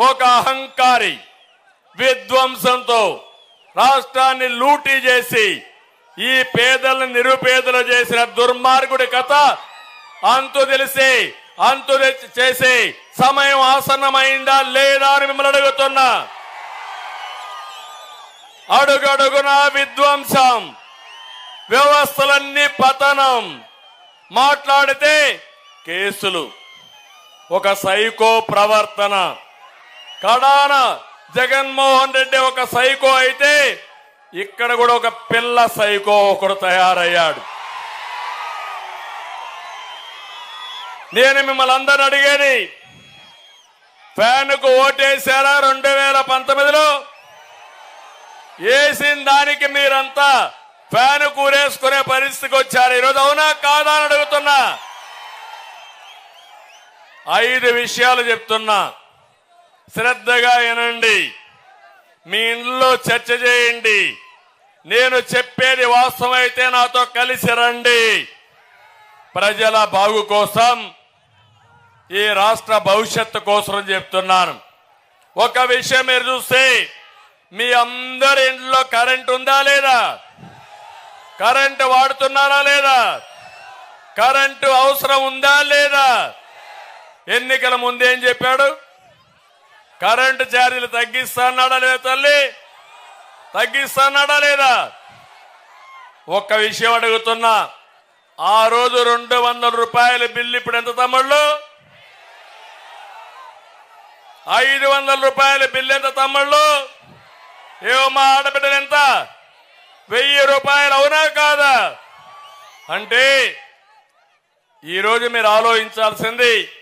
ఒక అహంకారి విధ్వంసంతో రాష్ట్రాన్ని లూటీ చేసి ఈ పేదలను నిరుపేదలు చేసిన దుర్మార్గుడి కథ అంతు తెలిసి అంతు తెచ్చి- చేసి సమయం ఆసన్నమైందా లేదా అని మిమ్మల్ని అడుగుతున్నా. అడుగడుగున విధ్వంసం వ్యవస్థలన్నీ పతనం మాట్లాడితే కేసులు. ఒక సైకో ప్రవర్తన. కడాన జగన్మోహన్ రెడ్డి ఒక సైకో అయితే ఇక్కడ కూడా ఒక పిల్ల సైకో ఒకడు తయారయ్యాడు. నేను మిమ్మల్ని అందరిని అడిగేది ఫ్యాన్కు ఓటేశారా రెండు వేల పంతొమ్మిదిలో? వేసిన దానికి మీరంతా ఫ్యాన్ కూరేసుకునే పరిస్థితికి వచ్చారు. ఈరోజు అవునా కాదా అని అడుగుతున్నా. ఐదు విషయాలు చెప్తున్నా. శ్రద్ధగా వినండి. మీ ఇంట్లో చర్చ చేయండి. నేను చెప్పేది వాస్తవమైతే నాతో కలిసి రండి. ప్రజల బాగు కోసం ఈ రాష్ట్ర భవిష్యత్తు కోసం చెప్తున్నాను. ఒక విషయం మీరు చూస్తే మీ అందరి ఇంట్లో కరెంట్ ఉందా లేదా? కరెంటు వాడుతున్నారా లేదా? కరెంటు అవసరం ఉందా లేదా? ఎన్నికల ముందేం చెప్పాడు? కరెంటు ఛార్జీలు తగ్గిస్తాన్నాడా లేదా తల్లి? తగ్గిస్తాన్నాడా లేదా? ఒక్క విషయం అడుగుతున్నా. ఆ రోజు రెండు వందల రూపాయల బిల్లు ఇప్పుడు ఎంత తమ్ముళ్ళు? ఐదు వందల రూపాయల బిల్లు ఎంత తమ్ముళ్ళు? ఏమో మా ఆడబిడ్డలు ఎంత? వెయ్యి రూపాయలు అవునా కాదా? అంటే ఈరోజు మీరు ఆలోచించాల్సింది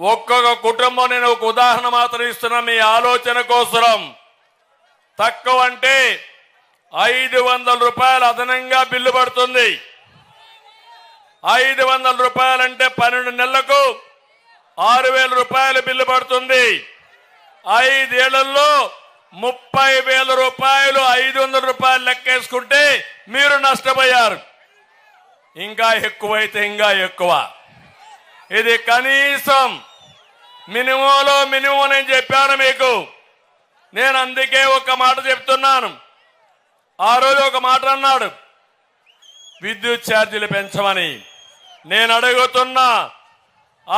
ఒక్కొక్క కుటుంబం నేను ఒక ఉదాహరణ మాత్రం ఇస్తున్నా మీ ఆలోచన కోసరం. తక్కువ అంటే ఐదు వందల రూపాయలు అదనంగా బిల్లు పడుతుంది. ఐదు వందల రూపాయలంటే పన్నెండు నెలలకు ఆరు వేల రూపాయలు బిల్లు పడుతుంది. ఐదేళ్ళలో ముప్పై వేల రూపాయలు ఐదు వందల రూపాయలు లెక్కేసుకుంటే మీరు నష్టపోయారు. ఇంకా ఎక్కువైతే ఇంకా ఎక్కువ. ఇది కనీసం మినిమంలో మినిమం నేను చెప్పాను మీకు. నేను అందుకే ఒక మాట చెప్తున్నాను. ఆ రోజు ఒక మాట అన్నాడు. విద్యుత్ ఛార్జీలు పెంచమని. నేను అడుగుతున్నా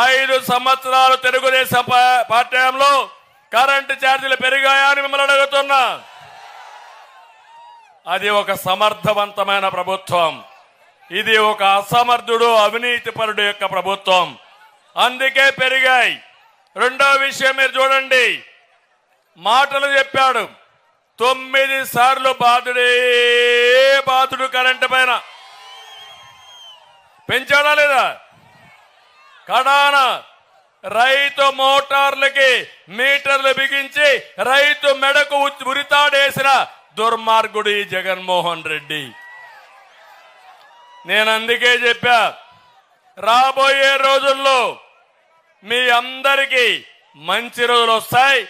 ఐదు సంవత్సరాలు తెలుగుదేశం పార్టీలో కరెంటు ఛార్జీలు పెరిగాయని మిమ్మల్ని అడుగుతున్నా. అది ఒక సమర్థవంతమైన ప్రభుత్వం. ఇది ఒక అసమర్థుడు అవినీతిపరుడు యొక్క ప్రభుత్వం. అందుకే పెరిగాయి. రెండో విషయం మీరు చూడండి. మాటలు చెప్పాడు. తొమ్మిది సార్లు బాధుడే బాధుడు కరెంటు పైన. పెంచాడా లేదా? కడాన రైతు మోటార్లకి మీటర్లు బిగించి రైతు మెడకు ఉ- ఉరితాడేసిన దుర్మార్గుడు ఈ జగన్మోహన్ రెడ్డి. నేను అందుకే చెప్పా రాబోయే రోజుల్లో మీ అందరికీ మంచి రోజులు వస్తాయి.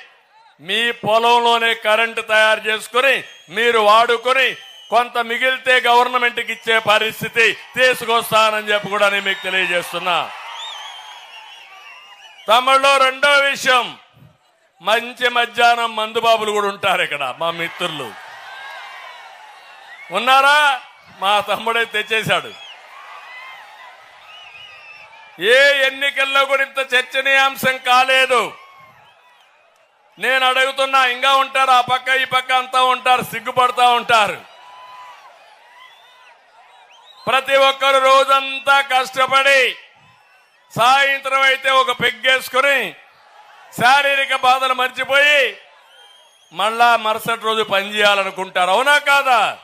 మీ పొలంలోనే కరెంటు తయారు చేసుకుని మీరు వాడుకొని కొంత మిగిలితే గవర్నమెంట్కి ఇచ్చే పరిస్థితి తీసుకొస్తానని చెప్పి కూడా నేను మీకు తెలియజేస్తున్నా. తమిళలో రెండో విషయం మంచి మధ్యాహ్నం మందుబాబులు కూడా ఉంటారు ఇక్కడ మా మిత్రులు. ఉన్నారా? మా తమ్ముడే తెచ్చేశాడు. ఏ ఎన్నికల్లో కూడా ఇంత చర్చనీయాంశం కాలేదు. నేను అడుగుతున్నా ఇంకా ఉంటారు ఆ పక్క ఈ పక్క అంతా ఉంటారు సిగ్గుపడతా ఉంటారు. ప్రతి ఒక్కరు రోజంతా కష్టపడి సాయంత్రం అయితే ఒక పెగ్గేసుకుని శారీరక బాధలు మర్చిపోయి మళ్ళా మరుసటి రోజు పనిచేయాలనుకుంటారు అవునా కాదా?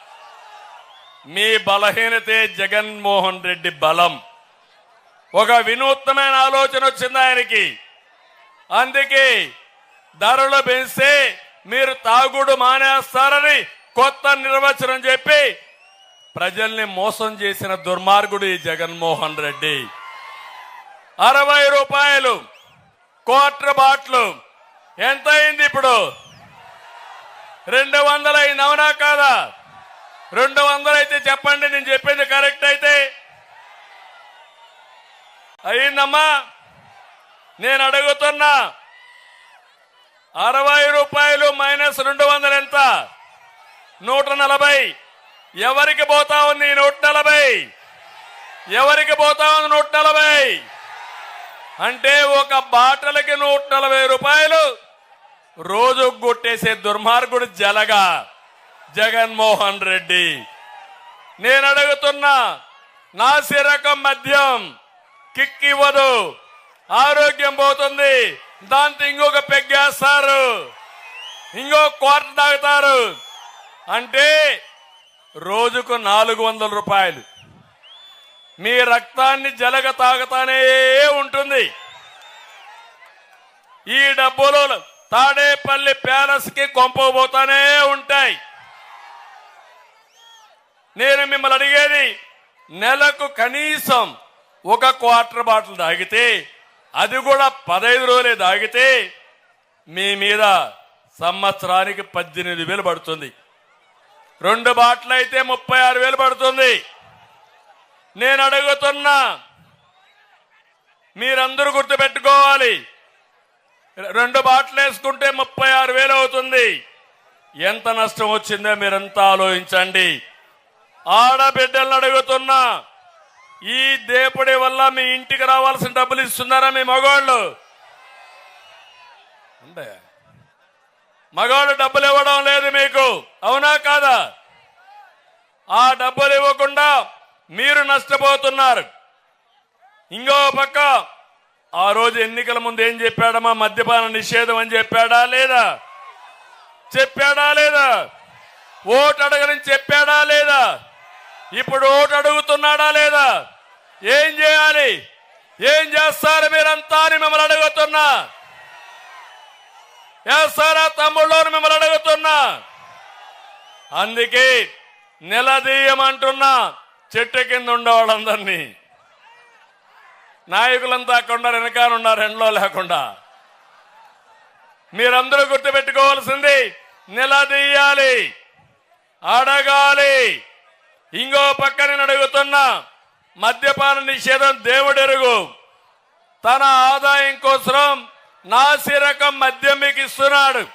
మీ బలహీనతే జగన్మోహన్ రెడ్డి బలం. ఒక వినూత్నమైన ఆలోచన వచ్చింది ఆయనకి. అందుకే ధరలు పెంచితే మీరు తాగుడు మానేస్తారని కొత్త నిర్వచనం చెప్పి ప్రజల్ని మోసం చేసిన దుర్మార్గుడు ఈ జగన్మోహన్ రెడ్డి. అరవై రూపాయలు క్వార్టర్ బాట్లు ఎంత అయింది ఇప్పుడు? రెండు వందల అయింది అవునా కాదా? రెండు వందలు అయితే చెప్పండి నేను చెప్పింది కరెక్ట్ అయితే. అయిందమ్మా నేను అడుగుతున్నా అరవై రూపాయలు మైనస్ రెండు వందలు ఎంత? నూట నలభై. ఎవరికి పోతా ఉంది నూట నలభై? ఎవరికి పోతా ఉంది నూట నలభై? అంటే ఒక బాటలకి నూట నలభై రూపాయలు రోజు కొట్టేసే దుర్మార్గుడు జలగా. జగన్మోహన్ రెడ్డి. నేను అడుగుతున్నా నాసిరకం మద్యం కిక్ ఇవ్వదు. ఆరోగ్యం పోతుంది. దాంతో ఇంకొక పెగ్గేస్తారు ఇంకో కోట తాగుతారు. అంటే రోజుకు నాలుగు వందల రూపాయలు. మీ రక్తాన్ని జలగ తాగుతానే ఉంటుంది. ఈ డబ్బులు తాడేపల్లి ప్యాలెస్కి కొంపబోతానే ఉంటాయి. నేను మిమ్మల్ని అడిగేది నెలకు కనీసం ఒక క్వార్టర్ బాటిల్ తాగితే అది కూడా పదహైదు రోజులే తాగితే మీ మీద సంవత్సరానికి పద్దెనిమిది వేలు పడుతుంది. రెండు బాటిల్ అయితే ముప్పై ఆరు వేలు పడుతుంది. నేను అడుగుతున్నా మీరందరూ గుర్తుపెట్టుకోవాలి రెండు బాటిల్ వేసుకుంటే ముప్పై ఆరు వేలు అవుతుంది. ఎంత నష్టం వచ్చిందో మీరంతా ఆలోచించండి. ఆడబిడ్డలను అడుగుతున్నా ఈ దేపుడి వల్ల మీ ఇంటికి రావాల్సిన డబ్బులు ఇస్తున్నారా మీ మగవాళ్ళు? అంటే మగవాళ్ళు డబ్బులు ఇవ్వడం లేదు మీకు. అవునా కాదా? ఆ డబ్బులు ఇవ్వకుండా మీరు నష్టపోతున్నారు. ఇంకో పక్క ఆ రోజు ఎన్నికల ముందు ఏం చెప్పాడమ్మా? మద్యపాన నిషేధం అని చెప్పాడా లేదా? చెప్పాడా లేదా? ఓటు అడగని చెప్పాడా లేదా? ఇప్పుడు ఓటు అడుగుతున్నాడా లేదా? ఏం చేయాలి? ఏం చేస్తారు మీరంతా అని మిమ్మల్ని అడుగుతున్నా. చేస్తారా తమ్ముళ్ళు మిమ్మల్ని అడుగుతున్నా. అందుకే నిలదీయమంటున్నా చెట్టు కింద ఉండే వాళ్ళందరినీ నాయకులంతా అక్కడ ఉన్నారు వెనకాల ఉన్నారు ఎండలో లేకుండా. మీరందరూ గుర్తుపెట్టుకోవాల్సింది నిలదీయాలి అడగాలి. ఇంకో పక్క నేను అడుగుతున్నా మద్యపాన నిషేధం దేవుడెరుగు. తన ఆదాయం కోసం నాసిరకం మద్యం మీకు ఇస్తున్నాడు.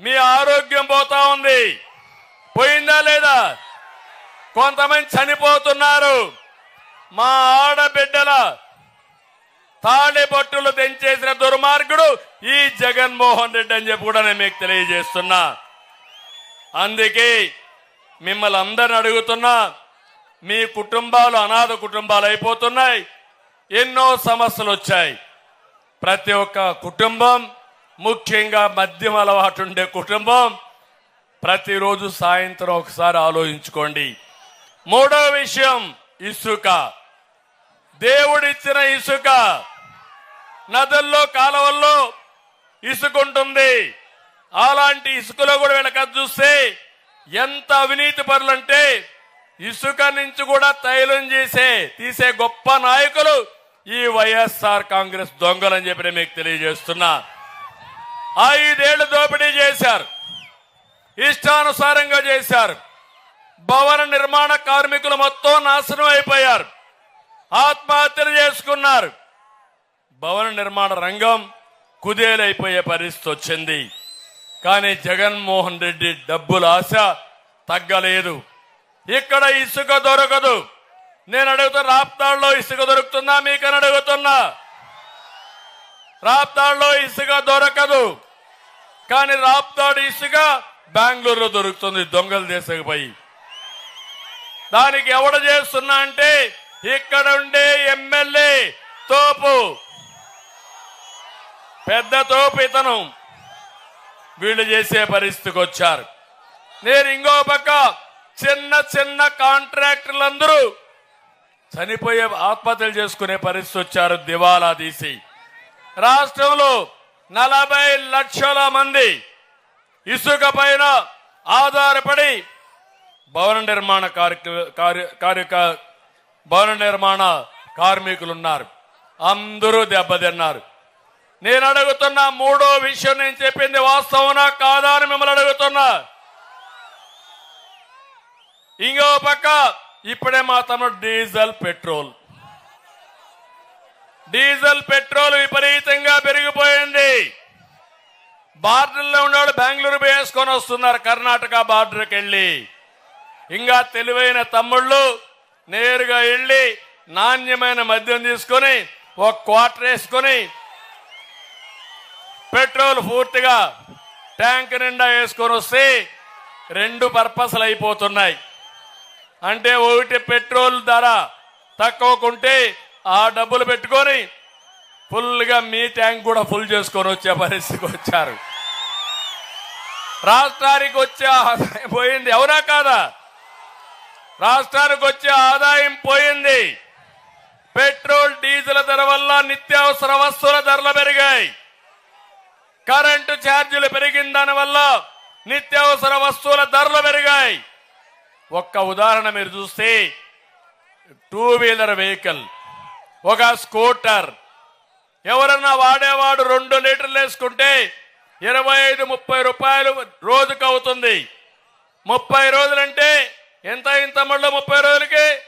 మీ ఆరోగ్యం పోతా ఉంది. పోయిందా లేదా? కొంతమంది చనిపోతున్నారు. మా ఆడబిడ్డల తాళిబొట్టులు తెంచేసిన దుర్మార్గుడు ఈ జగన్మోహన్ రెడ్డి అని చెప్పి కూడా నేను మీకు తెలియజేస్తున్నా. అందుకే మిమ్మల్ని అందరిని అడుగుతున్నా మీ కుటుంబాలు అనాథ కుటుంబాలు అయిపోతున్నాయి. ఎన్నో సమస్యలు వచ్చాయి. ప్రతి ఒక్క కుటుంబం ముఖ్యంగా మద్యం అలవాటు ఉండే కుటుంబం ప్రతిరోజు సాయంత్రం ఒకసారి ఆలోచించుకోండి. మూడో విషయం ఇసుక. దేవుడిచ్చిన ఇసుక. నదుల్లో కాలువల్లో ఇసుక ఉంటుంది అలాంటి ఇసుకలో కూడా వెనక చూస్తే ఎంత అవినీతి పరులంటే ఇసుక నుంచి కూడా తైలం చేసే తీసే గొప్ప నాయకులు ఈ వైఎస్ఆర్ కాంగ్రెస్ దొంగలని చెప్పి మీకు తెలియజేస్తున్నా. ఐదేళ్ళు దోపిడీ చేశారు. ఇష్టానుసారంగా చేశారు. భవన నిర్మాణ కార్మికులు మొత్తం నాశనం అయిపోయారు. ఆత్మహత్యలు చేసుకున్నారు. భవన నిర్మాణ రంగం కుదేలైపోయే పరిస్థితి వచ్చింది. కానీ జగన్మోహన్ రెడ్డి డబ్బుల ఆశ తగ్గలేదు. ఇక్కడ ఇసుక దొరకదు. నేను అడుగుతున్నా రాప్తాడులో ఇసుక దొరుకుతుందా? మీకని అడుగుతున్నా. రాప్తాడులో ఇసుక దొరకదు. కానీ రాప్తాడు ఇసుక బెంగళూరులో దొరుకుతుంది దొంగలు దేశకపోయి దానికి ఎవడ చేస్తున్నా అంటే ఇక్కడ ఉండే ఎమ్మెల్యే తోపు. పెద్ద తోపు ఇతను. వీళ్ళు చేసే పరిస్థితికి వచ్చారు. నేను ఇంకో పక్క చిన్న చిన్న కాంట్రాక్టర్లందరూ చనిపోయే ఆత్మహత్యలు చేసుకునే పరిస్థితి వచ్చారు దివాలా తీసి. రాష్ట్రంలో నలభై లక్షల మంది ఇసుక పైన ఆధారపడి భవన నిర్మాణ కార్య- కార్య- భవన నిర్మాణ కార్మికులు ఉన్నారు అందరూ దెబ్బతిన్నారు. నేను అడుగుతున్న మూడో విషయం నేను చెప్పింది వాస్తవనా కాదా అని మిమ్మల్ని అడుగుతున్నా. ఇంకో పక్క ఇప్పుడే మా డీజిల్ పెట్రోల్. డీజిల్ పెట్రోల్ విపరీతంగా పెరిగిపోయింది. బార్డర్లో ఉండేవాళ్ళు బెంగళూరు పోయి వేసుకొని వస్తున్నారు కర్ణాటక బార్డర్కి వెళ్ళి. ఇంకా తెలివైన తమ్ముళ్ళు నేరుగా వెళ్ళి నాణ్యమైన మద్యం తీసుకొని ఒక క్వార్టర్ వేసుకొని పెట్రోల్ పూర్తిగా ట్యాంక్ నిండా వేసుకొని వస్తే రెండు పర్పస్లు అయిపోతున్నాయి. అంటే ఒకటి పెట్రోల్ ధర తక్కువకుంటే ఆ డబ్బులు పెట్టుకొని ఫుల్గా మీ ట్యాంక్ కూడా ఫుల్ చేసుకొని వచ్చే పరిస్థితికి వచ్చారు. రాష్ట్రానికి వచ్చే ఆదాయం పోయింది. ఎవరా కాదా? రాష్ట్రానికి వచ్చే ఆదాయం పోయింది. పెట్రోల్ డీజిల్ ధర వల్ల నిత్యావసర వస్తువుల ధరలు పెరిగాయి. కరెంటు ఛార్జీలు పెరిగిన దానివల్ల నిత్యావసర వస్తువుల ధరలు పెరిగాయి. ఒక్క ఉదాహరణ మీరు చూస్తే టూ వీలర్ వెహికల్ ఒక స్కూటర్. ఎవరన్నా వాడేవాడు రెండు లీటర్లు వేసుకుంటే ఇరవై ఐదు ముప్పై రూపాయలు రోజుకు అవుతుంది. ముప్పై రోజులంటే ఎంత ఇంత మళ్ళీ ముప్పై రోజులకి?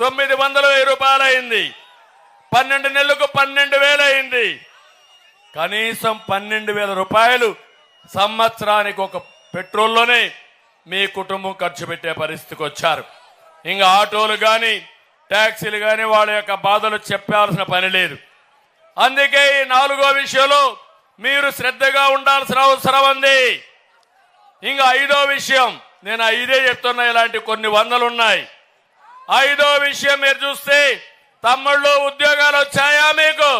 తొమ్మిది వందల వెయ్యి రూపాయలు అయింది. పన్నెండు నెలలకు పన్నెండు వేలు అయింది. కనీసం పన్నెండు వేల రూపాయలు సంవత్సరానికి ఒక పెట్రోల్లోనే మీ కుటుంబం ఖర్చు పెట్టే పరిస్థితికి వచ్చారు. ఇంకా ఆటోలు కానీ ట్యాక్సీలు కానీ వాళ్ళ యొక్క బాధలు చెప్పాల్సిన పని లేదు. అందుకే ఈ నాలుగో విషయంలో మీరు శ్రద్ధగా ఉండాల్సిన అవసరం ఉంది. ఇంకా ఐదో విషయం నేను ఐదే చెప్తున్నా ఇలాంటి కొన్ని వందలు ఉన్నాయి ఐదో విషయం మీరు చూస్తే తమ్ముళ్ళు ఉద్యోగాలు వచ్చాయా మీకు?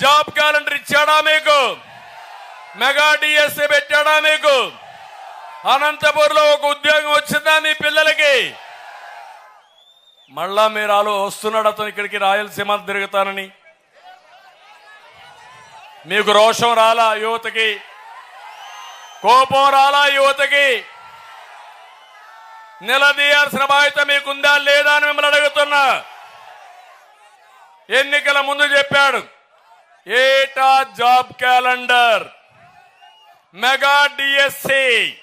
జాబ్ క్యాలెండర్ ఇచ్చాడా మీకు? మెగా డిఎస్సి పెట్టాడా మీకు? అనంతపూర్లో ఒక ఉద్యోగం వచ్చిందా మీ పిల్లలకి? మళ్ళా మీరు ఆలో వస్తున్నాడు అతను ఇక్కడికి రాయలసీమ తిరుగుతానని. మీకు రోషం రాలా యువతకి? కోపం రాలా యువతకి? నిలదీయాల్సిన బాధ్యత మీకుందా లేదా అని మిమ్మల్ని అడుగుతున్నా. ఎన్నికల ముందు చెప్పాడు. ఏటా జాబ్ క్యాలెండర్? మెగా డిఎస్సి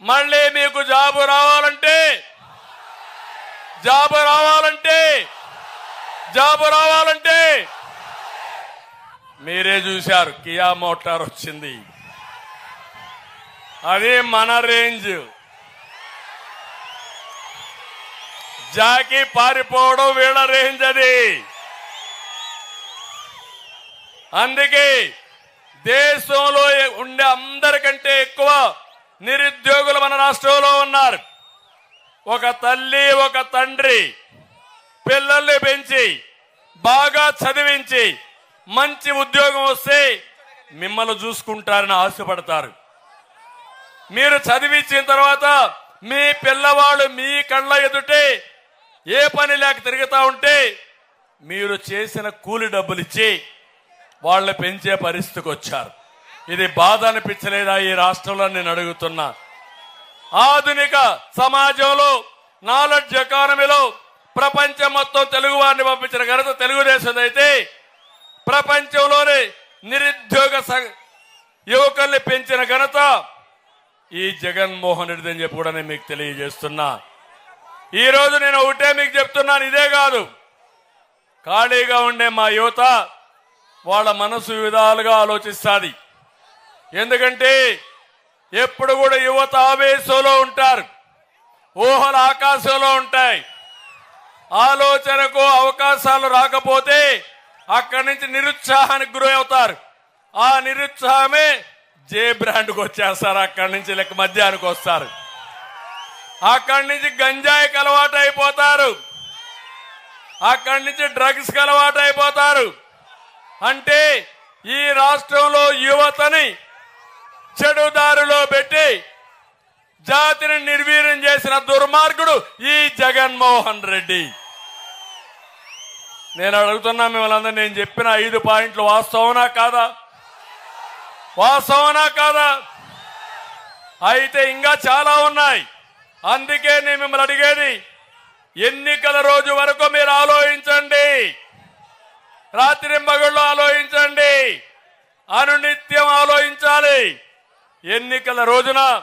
మళ్ళీ మీకు జాబు రావాలంటే? జాబు రావాలంటే? జాబు రావాలంటే? మీరే చూశారు కియా మోటార్ వచ్చింది. అది మన రేంజ్. జాకి పారిపోవడం వీళ్ళ రేంజ్ అది. అందుకే దేశంలో ఉండే అందరికంటే ఎక్కువ నిరుద్యోగులు మన రాష్ట్రంలో ఉన్నారు. ఒక తల్లి ఒక తండ్రి పిల్లల్ని పెంచి బాగా చదివించి మంచి ఉద్యోగం వస్తే మిమ్మల్ని చూసుకుంటారని ఆశపడతారు. మీరు చదివించిన తర్వాత మీ పిల్లవాళ్ళు మీ కళ్ళ ఎదుటే ఏ పని లేక తిరుగుతూ ఉంటే మీరు చేసిన కూలి డబ్బులు ఇచ్చి వాళ్ళు పెంచే పరిస్థితికి వచ్చారు. ఇది బాధ అనిపించలేదా ఈ రాష్ట్రంలో నేను అడుగుతున్నా. ఆధునిక సమాజంలో నాలెడ్జ్ ఎకానమీలో ప్రపంచం మొత్తం తెలుగు వారిని పంపించిన ఘనత తెలుగుదేశం అయితే ప్రపంచంలోని నిరుద్యోగ యువకుల్ని పెంచిన ఘనత ఈ జగన్మోహన్ రెడ్డి అని చెప్పి కూడా నేను మీకు తెలియజేస్తున్నా. ఈ రోజు నేను ఒకటే మీకు చెప్తున్నాను ఇదే కాదు. ఖాళీగా ఉండే మా యువత వాళ్ళ మనసు విధాలుగా ఆలోచిస్తుంది. ఎందుకంటే ఎప్పుడు కూడా యువత ఆవేశంలో ఉంటారు. ఊహలు ఆకాశంలో ఉంటాయి. ఆలోచనకు అవకాశాలు రాకపోతే అక్కడి నుంచి నిరుత్సాహానికి గురి అవుతారు. ఆ నిరుత్సాహమే జే బ్రాండ్కి వచ్చేస్తారు. అక్కడి నుంచి లెక్క మధ్యాహ్నానికి వస్తారు. అక్కడి నుంచి గంజాయికి అలవాటు అయిపోతారు. అక్కడి నుంచి డ్రగ్స్కి అలవాటు అయిపోతారు. అంటే ఈ రాష్ట్రంలో యువతని చెడుదారులో పెట్టి జాతిని నిర్వీర్యం చేసిన దుర్మార్గుడు ఈ జగన్మోహన్ రెడ్డి. నేను అడుగుతున్నా మిమ్మల్ని అందరూ నేను చెప్పిన ఐదు పాయింట్లు వాస్తవనా కాదా? వాస్తవనా కాదా? అయితే ఇంకా చాలా ఉన్నాయి. అందుకే నేను మిమ్మల్ని అడిగేది ఎన్నికల రోజు వరకు మీరు ఆలోచించండి. రాత్రి మగుళ్ళు ఆలోచించండి. అనునిత్యం ఆలోచించాలి. ఎన్నికల రోజున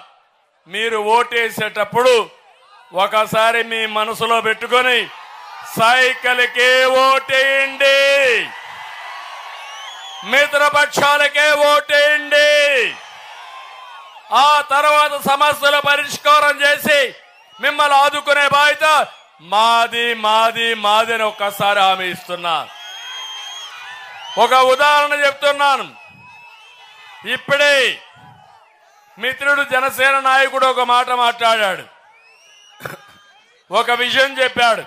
మీరు ఓటేసేటప్పుడు ఒకసారి మీ మనసులో పెట్టుకొని సైకిల్కే ఓటేయండి. మిత్రపక్షాలకే ఓటేయండి. ఆ తర్వాత సమస్యల పరిష్కారం చేసి మిమ్మల్ని ఆదుకునే బాధ్యత మాది మాది మాది అని ఒక్కసారి హామీ ఇస్తున్నా. ఒక ఉదాహరణ చెప్తున్నాను. ఇప్పుడే మిత్రుడు జనసేన నాయకుడు ఒక మాట మాట్లాడాడు. ఒక విషయం చెప్పాడు.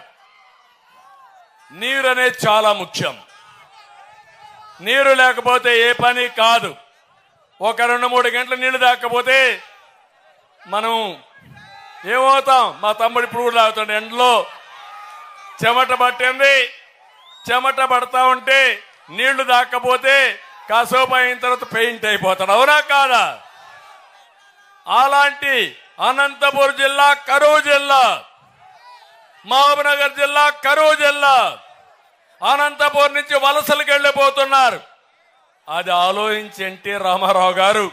నీరు అనేది చాలా ముఖ్యం. నీరు లేకపోతే ఏ పని కాదు. ఒక రెండు మూడు గంటల నీళ్ళు దాకపోతే మనం ఏమవుతాం? మా తమ్ముడు ఇప్పుడు కూడా తాగుతాడు. ఎండలో చెమట పట్టింది. చెమట పడతా ఉంటే నీళ్ళు దాక్కపోతే కాసేపు అయిన తర్వాత పెయింట్ అయిపోతాడు. అవునా కాదా? అలాంటి అనంతపురం జిల్లా కరువు జిల్లా మహబూబ్నగర్ జిల్లా కరువు జిల్లా అనంతపురం నుంచి వలసలకు వెళ్ళిపోతున్నారు. అది ఆలోచించి ఎన్టీ రామారావు గారు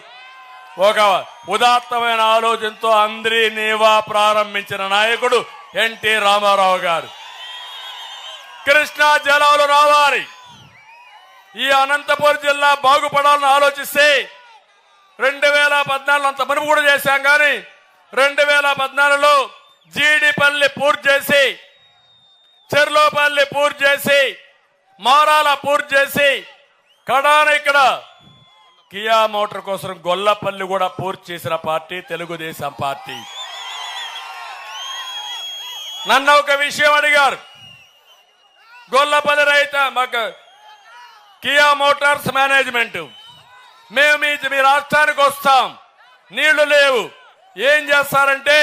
ఒక ఉదాత్తమైన ఆలోచనతో అందరి నీవా ప్రారంభించిన నాయకుడు ఎన్టీ రామారావు గారు. కృష్ణా జలాలు రావాలి. ఈ అనంతపురం జిల్లా బాగుపడాలని ఆలోచిస్తే రెండు వేల పద్నాలుగు అంత మనము కూడా చేశాం కానీ రెండు వేల పద్నాలుగులో జీడిపల్లి పూర్తి చేసి చెర్లోపల్లి పూర్తి చేసి మారాల పూర్తి చేసి కడాన ఇక్కడ కియా మోటార్ కోసం గొల్లపల్లి కూడా పూర్తి చేసిన పార్టీ తెలుగుదేశం పార్టీ. నన్ను ఒక విషయం అడిగారు. గొల్లపల్లి రైత మాకు కియా మోటార్స్ మేనేజ్మెంట్. మేము మీ మీ రాష్ట్రానికి వస్తాం. నీళ్ళు లేవు. ఏం చేస్తారంటే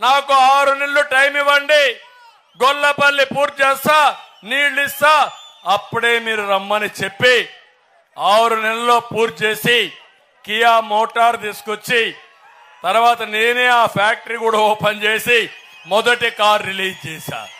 నాకు ఆరు నెలలు టైం ఇవ్వండి. గొల్లపల్లి పూర్తి చేస్తా నీళ్ళు ఇస్తా. అప్పుడే మీరు రమ్మని చెప్పి ఆరు నెలల్లో పూర్తి చేసి కియా మోటార్ తీసుకొచ్చి తర్వాత నేనే ఆ ఫ్యాక్టరీ కూడా ఓపెన్ చేసి మొదటి కార్ రిలీజ్ చేశాను